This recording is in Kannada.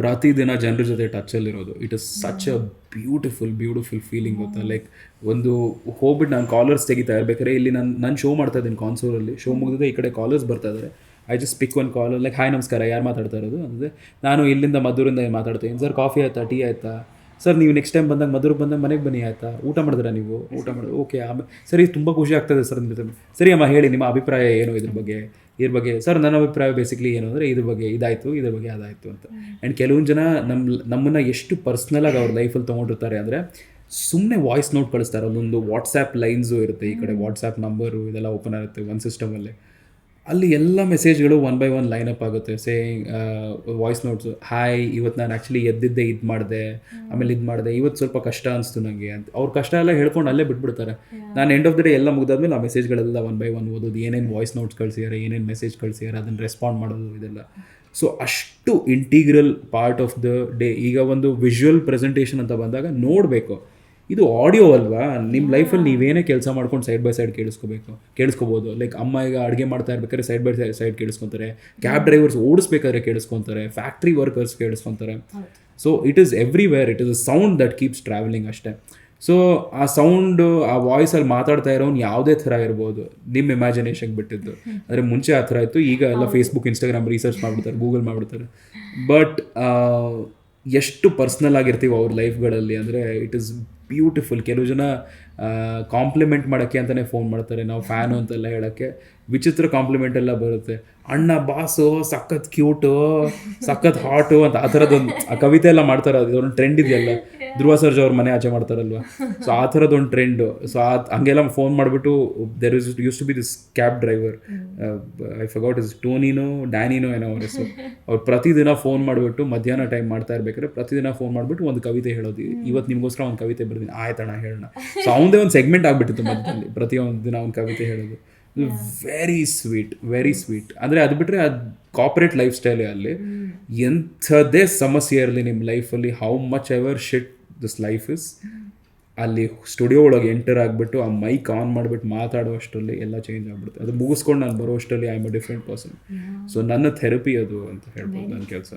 ಪ್ರತಿದಿನ ಜನರ ಜೊತೆ ಟಚಲ್ಲಿರೋದು it is such a beautiful beautiful feeling ಗೊತ್ತಾ? ಲೈಕ್ ಒಂದು ಹೋಗ್ಬಿಟ್ಟು ನಾನು ಕಾಲರ್ಸ್ ತೆಗಿತಾ ಇರ್ಬೇಕಾದ್ರೆ ಇಲ್ಲಿ ನಾನು ನಾನು ಶೋ ಮಾಡ್ತಾ ಇದ್ದೀನಿ ಕಾನ್ಸೂರಲ್ಲಿ ಶೋ ಮುಗಿದ್ರೆ ಈ ಕಡೆ ಕಾಲರ್ಸ್ ಬರ್ತಾ ಇದ್ದಾರೆ I just pick one call like hi ನಮಸ್ಕಾರ, ಯಾರು ಮಾತಾಡ್ತಾ ಇರೋದು? ಅಂದರೆ, ನಾನು ಇಲ್ಲಿಂದ ಮಧುರಿಂದ ಮಾತಾಡ್ತೀನಿ? ಸರ್ ಕಾಫಿ ಆಯ್ತಾ? ಟೀ ಆಯ್ತಾ? ಸರ್ ನೀವು ನೆಕ್ಸ್ಟ್ ಟೈಮ್ ಬಂದಾಗ ಮಧುರು ಬಂದಾಗ ಮನೆಗೆ ಬನ್ನಿ, ಆಯ್ತಾ? ಊಟ ಮಾಡಿದ್ರಾ ನೀವು? ಊಟ ಮಾಡಿದ್ರೆ ಓಕೆ ಆಮೇಲೆ ಸರಿ, ತುಂಬ ಖುಷಿ ಆಗ್ತದೆ ಸರ್ ನಿಮ್ಮ ಸರಿ ಅಮ್ಮ, ಹೇಳಿ, ನಿಮ್ಮ ಅಭಿಪ್ರಾಯ ಏನು ಇದ್ರ ಬಗ್ಗೆ? ಇದ್ರ ಬಗ್ಗೆ ಸರ್ ನನ್ನ ಅಭಿಪ್ರಾಯ ಬೇಸಿಕ್ಲಿ ಏನು ಅಂದರೆ ಇದ್ರ ಬಗ್ಗೆ ಇದಾಯಿತು ಇದ್ರ ಬಗ್ಗೆ ಅದಾಯಿತು ಅಂತ. ಆ್ಯಂಡ್ ಕೆಲವೊಂದು ಜನ ನಮ್ಮ ನಮ್ಮನ್ನು ಎಷ್ಟು ಪರ್ಸ್ನಲಾಗಿ ಅವ್ರ ಲೈಫಲ್ಲಿ ತೊಗೊಂಡಿರ್ತಾರೆ ಅಂದರೆ ಸುಮ್ಮನೆ ವಾಯ್ಸ್ ನೋಟ್ ಕಳಿಸ್ತಾರೆ. ಅದೊಂದು ವಾಟ್ಸ್ಯಾಪ್ ಲೈನ್ಸು ಇರುತ್ತೆ ಈ ಕಡೆ ವಾಟ್ಸ್ಯಾಪ್ ನಂಬರು ಇದೆಲ್ಲ ಓಪನ್ ಆಗುತ್ತೆ ಒಂದು ಸಿಸ್ಟಮಲ್ಲಿ ಅಲ್ಲಿ ಎಲ್ಲ ಮೆಸೇಜ್ಗಳು one by one line up ಆಗುತ್ತೆ ಸೇಯಿಂಗ್ ವಾಯ್ಸ್ ನೋಟ್ಸು ಹಾಯ್ ಇವತ್ತು ನಾನು ಆ್ಯಕ್ಚುಲಿ ಎದ್ದಿದ್ದೆ ಇದು ಮಾಡಿದೆ ಆಮೇಲೆ ಇದು ಮಾಡಿದೆ ಇವತ್ತು ಸ್ವಲ್ಪ ಕಷ್ಟ ಅನಿಸ್ತು ನನಗೆ ಅಂತ. ಅವ್ರ ಕಷ್ಟ ಎಲ್ಲ ಹೇಳ್ಕೊಂಡು ಅಲ್ಲೇ ಬಿಟ್ಬಿಡ್ತಾರೆ. ನಾನು ಎಂಡ್ ಆಫ್ ದ ಡೇ ಎಲ್ಲ ಮುಗಿದಾದ್ಮೇಲೆ ಆ ಮೆಸೇಜ್ಗಳೆಲ್ಲ ಒನ್ ಬೈ ಒನ್ ಓದೋದು ಏನೇನು ವಾಯ್ಸ್ ನೋಟ್ಸ್ ಕಳಿಸಿದ್ದಾರೆ ಏನೇನು ಮೆಸೇಜ್ ಕಳಿಸಿದ್ದಾರೆ ಅದನ್ನು ರೆಸ್ಪಾಂಡ್ ಮಾಡೋದು ಇದೆಲ್ಲ. ಸೊ ಅಷ್ಟು integral part of the day ಈಗ ಒಂದು ವಿಜುವಲ್ ಪ್ರೆಸೆಂಟೇಷನ್ ಅಂತ ಬಂದಾಗ ನೋಡಬೇಕು. ಇದು ಆಡಿಯೋ ಅಲ್ವಾ? ನಿಮ್ಮ ಲೈಫಲ್ಲಿ ನೀವೇನೇ ಕೆಲಸ ಮಾಡ್ಕೊಂಡು ಸೈಡ್ ಬೈ ಸೈಡ್ ಕೇಳಿಸ್ಕೋಬೇಕು ಕೇಳಿಸ್ಕೋಬೋದು. ಲೈಕ್ ಅಮ್ಮ ಈಗ ಅಡುಗೆ ಮಾಡ್ತಾ ಇರ್ಬೇಕಾದ್ರೆ ಸೈಡ್ ಬೈ ಸೈಡ್ ಕೇಳಿಸ್ಕೊತಾರೆ. ಕ್ಯಾಬ್ ಡ್ರೈವರ್ಸ್ ಓಡಿಸ್ಬೇಕಾದ್ರೆ ಕೇಳಿಸ್ಕೊತಾರೆ. Factory workers ಕೇಳಿಸ್ಕೊತಾರೆ. So it is everywhere it is a sound that keeps travelling ಅಷ್ಟೇ. ಸೊ ಆ ಸೌಂಡು ಆ ವಾಯ್ಸಲ್ಲಿ ಮಾತಾಡ್ತಾ ಇರೋನು ಯಾವುದೇ ಥರ ಇರ್ಬೋದು. ನಿಮ್ಮ ಇಮ್ಯಾಜಿನೇಷನ್ಗೆ ಬಿಟ್ಟಿದ್ದು. ಅಂದರೆ ಮುಂಚೆ ಆ ಥರ ಇತ್ತು. ಈಗ ಎಲ್ಲ ಫೇಸ್ಬುಕ್ ಇನ್ಸ್ಟಾಗ್ರಾಮ್ ರಿಸರ್ಚ್ ಮಾಡಿಬಿಡ್ತಾರೆ ಗೂಗಲ್ ಮಾಡಿಬಿಡ್ತಾರೆ. ಬಟ್ ಎಷ್ಟು ಪರ್ಸ್ನಲ್ ಆಗಿರ್ತೀವಿ ಅವ್ರ ಲೈಫ್ಗಳಲ್ಲಿ ಅಂದರೆ ಇಟ್ ಇಸ್ ಬ್ಯೂಟಿಫುಲ್. ಕೆಲವು ಜನ ಕಾಂಪ್ಲಿಮೆಂಟ್ ಮಾಡೋಕ್ಕೆ ಅಂತಲೇ ಫೋನ್ ಮಾಡ್ತಾರೆ. ನಾವು ಫ್ಯಾನು ಅಂತೆಲ್ಲ ಹೇಳೋಕ್ಕೆ ವಿಚಿತ್ರ ಕಾಂಪ್ಲಿಮೆಂಟ್ ಎಲ್ಲ ಬರುತ್ತೆ. ಅಣ್ಣ ಬಾಸು ಸಖತ್ ಕ್ಯೂಟು ಸಖತ್ ಹಾಟು ಅಂತ ಆ ಥರದ್ದೊಂದು ಆ ಕವಿತೆ ಎಲ್ಲ ಮಾಡ್ತಾರೆ. ಅದೊಂದು ಟ್ರೆಂಡ್ ಇದೆಯಲ್ಲ. ಧ್ರುವ ಸರ್ಜ್ ಅವ್ರ ಮನೆ ಆಚೆ ಮಾಡ್ತಾರಲ್ವ? ಸೊ ಆ ಥರದ್ದೊಂದು ಟ್ರೆಂಡು ಸೊ ಆ ಹಂಗೆಲ್ಲ ಫೋನ್ ಮಾಡಿಬಿಟ್ಟು there is used to be this cab driver I forgot is Tonino Danino ಏನೋ ಅವ್ರ. ಹೆಸರು ಅವ್ರು ಪ್ರತಿದಿನ ಫೋನ್ ಮಾಡಿಬಿಟ್ಟು ಮಧ್ಯಾಹ್ನ ಟೈಮ್ ಮಾಡ್ತಾ ಇರ್ಬೇಕಾದ್ರೆ ಪ್ರತಿದಿನ ಫೋನ್ ಮಾಡಿಬಿಟ್ಟು ಒಂದು ಕವಿತೆ ಹೇಳೋದು. ಇವತ್ತು ನಿಮಗೋಸ್ಕರ ಒಂದು ಕವಿತೆ ಬರ್ತೀನಿ ಆಯ್ತಣ್ಣ ಹೇಳೋಣ ಸೊ ಅವನದೇ ಒಂದು ಸೆಗ್ಮೆಂಟ್ ಆಗಿಬಿಟ್ಟಿತ್ತು ಮಧ್ಯದಲ್ಲಿ ಪ್ರತಿಯೊಂದು ದಿನ ಅವ್ನ ಕವಿತೆ ಹೇಳೋದು. ವೆರಿ ಸ್ವೀಟ್ ವೆರಿ ಸ್ವೀಟ್ ಅಂದರೆ ಅದು ಬಿಟ್ಟರೆ ಅದು ಕಾರ್ಪೊರೇಟ್ ಲೈಫ್ ಸ್ಟೈಲೇ ಅಲ್ಲಿ ಎಂಥದ್ದೇ ಸಮಸ್ಯೆ ಇರಲಿ ನಿಮ್ಮ ಲೈಫಲ್ಲಿ how much ever shit this life is ಅಲ್ಲಿ ಸ್ಟುಡಿಯೋ ಒಳಗೆ ಎಂಟರ್ ಆಗಿಬಿಟ್ಟು ಆ ಮೈಕ್ ಆನ್ ಮಾಡಿಬಿಟ್ಟು ಮಾತಾಡುವಷ್ಟರಲ್ಲಿ ಎಲ್ಲ ಚೇಂಜ್ ಆಗಿಬಿಡುತ್ತೆ. ಅದು ಮುಗಿಸ್ಕೊಂಡು ನಾನು ಬರೋ ಅಷ್ಟರಲ್ಲಿ I am a different person so ನನ್ನ ಥೆರಪಿ ಅದು ಅಂತ ಹೇಳ್ಬೋದು ನನ್ನ ಕೆಲಸ.